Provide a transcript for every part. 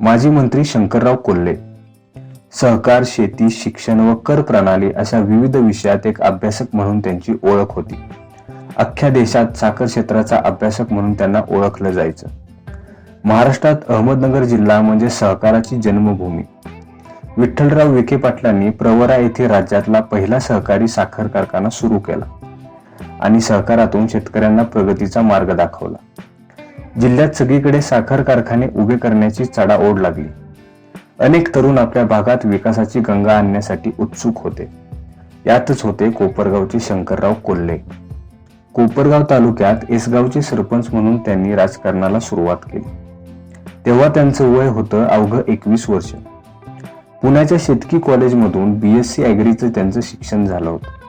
माजी मंत्री शंकरराव कोल्हे. सहकार शेती शिक्षण व कर प्रणाली अशा विविध विषयात एक अभ्यासक म्हणून त्यांची ओळख होती. अख्ख्या देशात साखर क्षेत्राचा अभ्यासक म्हणून त्यांना ओळखलं जायचं. महाराष्ट्रात अहमदनगर जिल्हा म्हणजे सहकाराची जन्मभूमी. विठ्ठलराव विखे पाटलांनी प्रवरा येथे राज्यातला पहिला सहकारी साखर कारखाना सुरू केला आणि सहकारातून शेतकऱ्यांना प्रगतीचा मार्ग दाखवला. जिल्ह्यात सगळीकडे साखर कारखाने उभे करण्याची चढाओढ लागली. अनेक तरुण आपल्या भागात विकासाची गंगा आणण्यासाठी उत्सुक होते. यातच होते कोपरगावचे शंकरराव कोल्हे. कोपरगाव तालुक्यात एसगावचे सरपंच म्हणून त्यांनी राजकारणाला सुरुवात केली. तेव्हा त्यांचं वय होतं अवघं एकवीस वर्ष. पुण्याच्या शेतकी कॉलेजमधून बी एस सी ॲग्रीचं त्यांचं शिक्षण झालं होतं.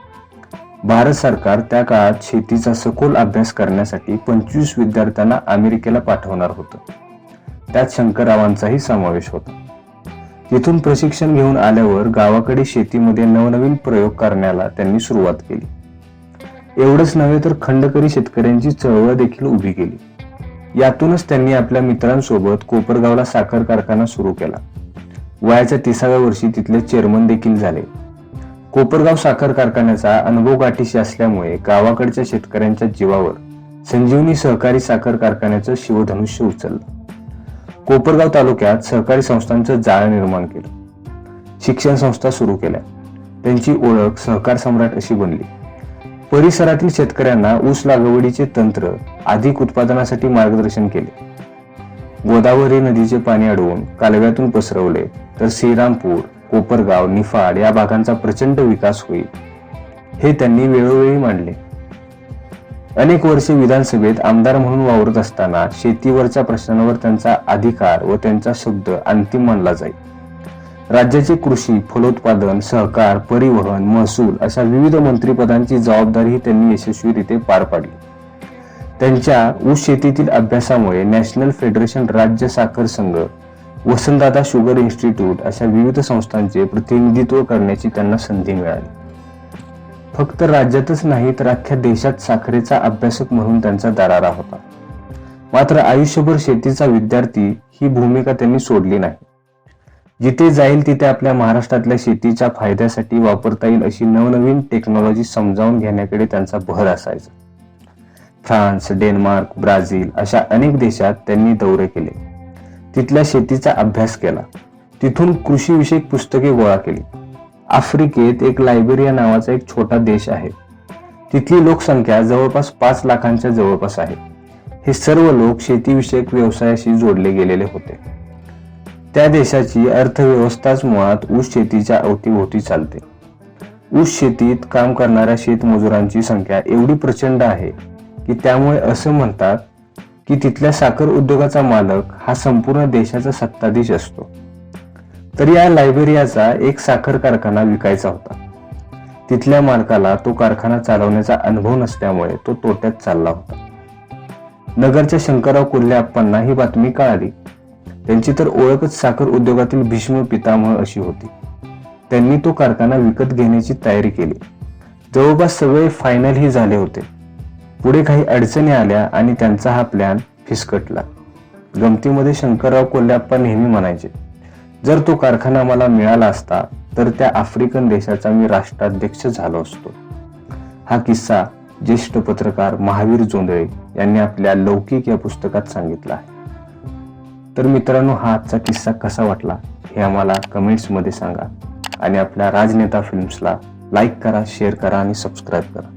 भारत सरकार त्या काळात शेतीचा सखोल अभ्यास करण्यासाठी पंचवीस विद्यार्थ्यांना अमेरिकेला पाठवणार होतं. त्यात शंकररावांचाही समावेश होता. तिथून प्रशिक्षण घेऊन आल्यावर गावाकडे शेतीमध्ये नवनवीन प्रयोग करण्याला त्यांनी सुरुवात केली. एवढंच नव्हे तर खंडकरी शेतकऱ्यांची चळवळ देखील उभी केली. यातूनच त्यांनी आपल्या मित्रांसोबत कोपरगावला साखर कारखाना सुरू केला. वयाच्या तिसाव्या वर्षी तिथले चेअरमन देखील झाले. कोपरगाव साखर कारखान्याचा अनुभव गाठीशी असल्यामुळे गावाकडच्या शेतकऱ्यांच्या जीवावर संजीवनी सहकारी साखर कारखान्याचं शिवधनुष्य उचललं. कोपरगाव तालुक्यात सहकारी संस्थांचं जाळं निर्माण केलं. शिक्षण संस्था सुरू केल्या. त्यांची ओळख सहकार सम्राट अशी बनली. परिसरातील शेतकऱ्यांना ऊस लागवडीचे तंत्र अधिक उत्पादनासाठी मार्गदर्शन केले. गोदावरी नदीचे पाणी अडवून कालव्यातून पसरवले तर श्रीरामपूर कोपरगाव निफाड या भागांचा प्रचंड विकास होईल हे त्यांनी वेळोवेळी मांडले. अनेक वर्षे विधानसभेत आमदार म्हणून वावरत असताना शेतीवरच्या प्रश्नांवर त्यांचा अधिकार व त्यांचा शब्द अंतिम मानला जाईल. राज्याचे कृषी फलोत्पादन सहकार परिवहन महसूल अशा विविध मंत्रीपदांची जबाबदारीही त्यांनी यशस्वीरित्या पार पाडली. त्यांच्या ऊस शेतीतील अभ्यासामुळे नॅशनल फेडरेशन राज्य साखर संघ वसंतदादा शुगर इन्स्टिट्यूट अशा विविध संस्थांचे प्रतिनिधित्व करण्याची त्यांना संधी मिळाली. फक्त राज्यातच नाही तर अख्ख्या देशात साखरेचा अभ्यासक म्हणून त्यांचा दरारा होता. मात्र आयुष्यभर शेतीचा विद्यार्थी ही भूमिका त्यांनी सोडली नाही. जिथे जाईल तिथे आपल्या महाराष्ट्रातल्या शेतीच्या फायद्यासाठी वापरता येईल अशी नवनवीन टेक्नॉलॉजी समजावून घेण्याकडे त्यांचा भर असायचा. फ्रान्स डेन्मार्क ब्राझील अशा अनेक देशात त्यांनी दौरे केले. तिथल्या शेतीचा अभ्यास केला. तिथून कृषीविषयक पुस्तके गोळा केली. आफ्रिकेत एक लायबेरिया नावाचा एक छोटा देश आहे. तिथली लोकसंख्या जवळपास पाच लाखांच्या जवळपास आहे. हे सर्व लोक शेतीविषयक व्यवसायाशी जोडले गेलेले होते. त्या देशाची अर्थव्यवस्थाच मुळात ऊस शेतीच्या अवतीभोवती चालते. ऊस शेतीत काम करणाऱ्या शेतमजुरांची संख्या एवढी प्रचंड आहे की त्यामुळे असं म्हणतात की तिथल्या साखर उद्योगाचा मालक हा संपूर्ण देशाचा सत्ताधीश असतो. तर या लायबेरियाचा एक साखर कारखाना विकायचा होता. तिथल्या मालकाला तो कारखाना चालवण्याचा अनुभव नसल्यामुळे तो तोट्यात चालला होता. नगरच्या शंकरराव कुर्ल्याप्पांना ही बातमी कळाली. त्यांची तर ओळखच साखर उद्योगातील भीष्म पितामह अशी होती. त्यांनी तो कारखाना विकत घेण्याची तयारी केली. जवळपास सगळे फायनल ही झाले होते. पुढे काही अडचणी आल्या आणि त्यांचा हा प्लॅन फिसकटला. गमतीमध्ये शंकरराव कोल्हाप्पा नेहमी म्हणायचे जर तो कारखाना मला मिळाला असता तर त्या आफ्रिकन देशाचा मी राष्ट्राध्यक्ष झालो असतो. हा किस्सा ज्येष्ठ पत्रकार महावीर जोंधळे यांनी आपल्या लौकिक या पुस्तकात सांगितला आहे. तर मित्रांनो हा आजचा किस्सा कसा वाटला हे आम्हाला कमेंट्समध्ये सांगा आणि आपल्या राजनेता फिल्म्सला लाईक करा शेअर करा आणि सबस्क्राईब करा.